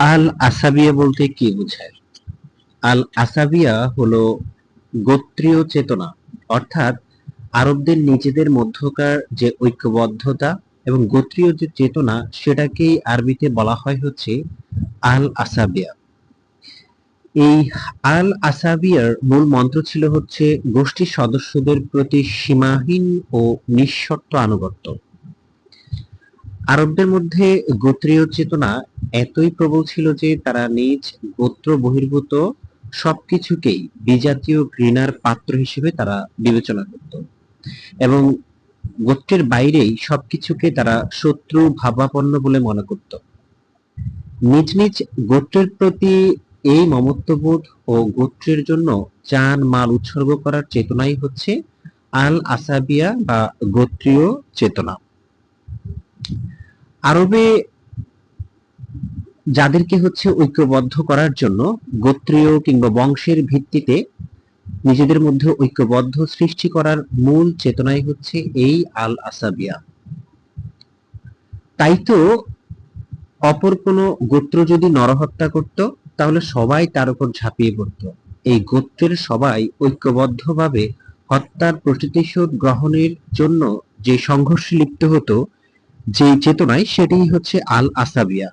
আল আসাবিয়া বলতে কি বোঝায়? আল আসাবিয়া হলো গোত্রীয় চেতনা, অর্থাৎ আরবদের নিজেদের মধ্যকার যে ঐক্যবদ্ধতা এবং গোত্রীয় যে চেতনা, সেটাকেই আরবিতে বলা হয় হচ্ছে আল আসাবিয়া এই আল আসাবিয়ার মূল মন্ত্র ছিল হচ্ছে গোষ্ঠীর সদস্যদের প্রতি সীমাহীন ও নিঃশর্ত আনুগত্য। আরবদের মধ্যে গোত্রীয় চেতনা এতই প্রবল ছিল যে তারা নিজ গোত্র বহির্ভূত সবকিছুকেই বিজাতীয় ঘৃণার পাত্র হিসেবে তারা বিবেচনা করত। এবং গোত্রের বাইরেই সবকিছুকে তারা শত্রু, ভাবাপন্ন বলে মনে করত। নিজ নিজ গোত্রের প্রতি এই মমত্ববোধ ও গোত্রের জন্য চান মাল উৎসর্গ করার চেতনাই হচ্ছে আল আসাবিয়া বা গোত্রীয় চেতনা। আরবে যাদেরকে হচ্ছে ঐক্যবদ্ধ করার জন্য গোত্রীয় কিংবা বংশের ভিত্তিতে নিজেদের মধ্যে ঐক্যবদ্ধ সৃষ্টি করার মূল চেতনাই হচ্ছে এই আল আসাবিয়া তাই তো অপর কোনো গোত্র যদি নরহত্যা করত, তাহলে সবাই তার উপর ঝাঁপিয়ে পড়ত। এই গোত্রের সবাই ঐক্যবদ্ধভাবে হত্যার প্রতিশোধ গ্রহণের জন্য যে সংঘর্ষে লিপ্ত হতো যে চেতনায় সেটাই হচ্ছে আল আসাবিয়া